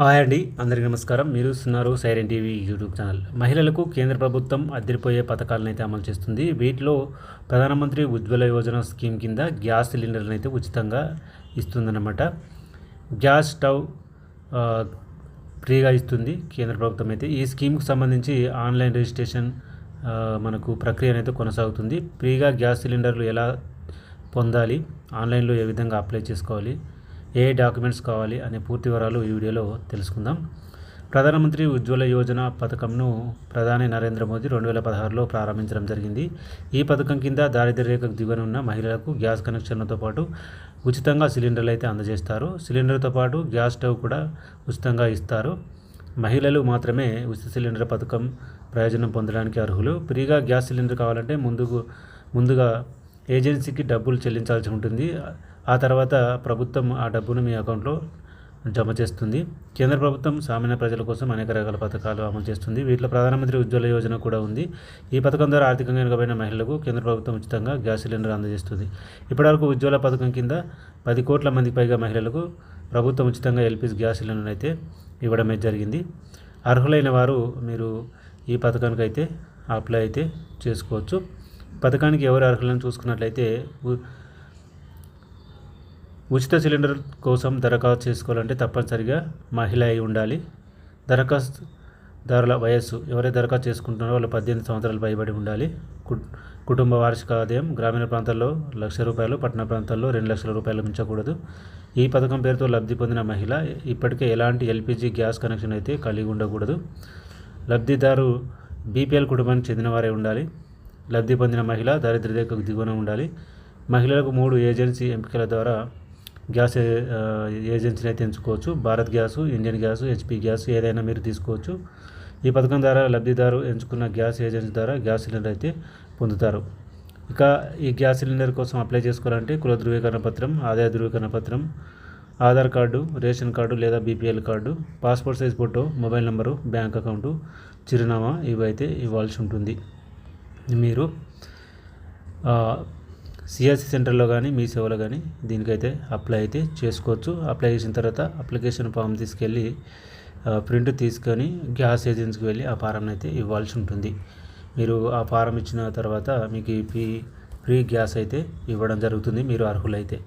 Hi అండి అందరికీ నమస్కారం. మీరు సున్నారు సైరన్ టీవీ యూట్యూబ్ ఛానల్. మహిళలకు కేంద్ర ప్రభుత్వం అద్దరిపోయే పథకాలను అయితే అమలు చేస్తుంది. వీటిలో ప్రధానమంత్రి ఉజ్వల యోజన స్కీమ్ కింద గ్యాస్ సిలిండర్లను అయితే ఉచితంగా ఇస్తుందన్నమాట. గ్యాస్ స్టవ్ ఫ్రీగా ఇస్తుంది కేంద్ర ప్రభుత్వం అయితే. ఈ స్కీమ్కు సంబంధించి ఆన్లైన్ రిజిస్ట్రేషన్ మనకు ప్రక్రియ అయితే కొనసాగుతుంది. ఫ్రీగా గ్యాస్ సిలిండర్లు ఎలా పొందాలి ఆన్లైన్లో ఏ విధంగా అప్లై చేసుకోవాలి ఏ డాక్యుమెంట్స్ కావాలి అనే పూర్తి వివరాలు ఈ వీడియోలో తెలుసుకుందాం. ప్రధానమంత్రి ఉజ్వల యోజన పథకంను ప్రధాని నరేంద్ర మోదీ రెండు వేల పదహారులో ప్రారంభించడం జరిగింది. ఈ పథకం కింద దారిద్ర్య రేఖకు దిగువన ఉన్న మహిళలకు గ్యాస్ కనెక్షన్లతో పాటు ఉచితంగా సిలిండర్లు అయితే అందజేస్తారు. సిలిండర్తో పాటు గ్యాస్ స్టవ్ కూడా ఉచితంగా ఇస్తారు. మహిళలు మాత్రమే ఉచిత సిలిండర్ పథకం ప్రయోజనం పొందడానికి అర్హులు. ఫ్రీగా గ్యాస్ సిలిండర్ కావాలంటే ముందుకు ముందుగా ఏజెన్సీకి డబ్బులు చెల్లించాల్సి ఉంటుంది. ఆ తర్వాత ప్రభుత్వం ఆ డబ్బును మీ అకౌంట్లో జమ చేస్తుంది. కేంద్ర ప్రభుత్వం సామాన్య ప్రజల కోసం అనేక రకాల పథకాలు అమలు చేస్తుంది. వీటిలో ప్రధానమంత్రి ఉజ్వల యోజన కూడా ఉంది. ఈ పథకం ద్వారా ఆర్థికంగా వెనుకబడిన మహిళలకు కేంద్ర ప్రభుత్వం ఉచితంగా గ్యాస్ సిలిండర్ అందజేస్తుంది. ఇప్పటివరకు ఉజ్వల పథకం కింద పది కోట్ల మందికి పైగా మహిళలకు ప్రభుత్వం ఉచితంగా ఎల్పిజి గ్యాస్ సిలిండర్ అయితే ఇవ్వడమే జరిగింది. అర్హులైన వారు మీరు ఈ పథకానికి అయితే అప్లై అయితే చేసుకోవచ్చు. పథకానికి ఎవరు అర్హులను చూసుకున్నట్లయితే ఉచిత సిలిండర్ కోసం దరఖాస్తు చేసుకోవాలంటే తప్పనిసరిగా మహిళ అయి ఉండాలి. దరఖాస్తుదారుల వయస్సు ఎవరైతే దరఖాస్తు చేసుకుంటున్నారో వాళ్ళు పద్దెనిమిది సంవత్సరాలు పైబడి ఉండాలి. కు- కుటుంబ వార్షిక ఆదాయం గ్రామీణ ప్రాంతాల్లో లక్ష రూపాయలు పట్టణ ప్రాంతాల్లో రెండు లక్షల రూపాయలు మించకూడదు. ఈ పథకం పేరుతో లబ్ధి పొందిన మహిళ ఇప్పటికే ఎలాంటి ఎల్పిజి గ్యాస్ కనెక్షన్ అయితే కలిగి ఉండకూడదు. లబ్ధిదారు బీపీఎల్ కుటుంబానికి చెందినవారే ఉండాలి. లబ్ధి పొందిన మహిళ దారిద్ర్య దిగువన ఉండాలి. మహిళలకు మూడు ఏజెన్సీ ఎంపికల ద్వారా గ్యాస్ ఏ- ఏజెన్సీని అయితే ఎంచుకోవచ్చు. Bharat gas Indian gas HP gas ఏదైనా మీరు తీసుకోవచ్చు. ఈ పథకం ద్వారా లబ్ధిదారు ఎంచుకున్న గ్యాస్ ఏజెన్సీ ద్వారా గ్యాస్ సిలిండర్ అయితే పొందుతారు. ఇక ఈ గ్యాస్ సిలిండర్ కోసం అప్లై చేసుకోవాలంటే కుల ధృవీకరణ పత్రం ఆదాయ ధృవీకరణ పత్రం ఆధార్ కార్డు రేషన్ కార్డు లేదా BPL card passport size photo mobile number bank account చిరునామా ఇవైతే ఇవ్వాల్సి ఉంటుంది. మీరు సిఎస్సి సెంటర్లో కానీ మీ సేవలో కానీ దీనికైతే అప్లై అయితే చేసుకోవచ్చు. అప్లై చేసిన తర్వాత అప్లికేషన్ ఫామ్ తీసుకెళ్ళి ప్రింట్ తీసుకొని గ్యాస్ ఏజెన్సీకి వెళ్ళి ఆ ఫారంని అయితే ఇవ్వాల్సి ఉంటుంది. మీరు ఆ ఫారం ఇచ్చిన తర్వాత మీకు ఫ్రీ ఫ్రీ గ్యాస్ అయితే ఇవ్వడం జరుగుతుంది. మీరు అర్హులైతే.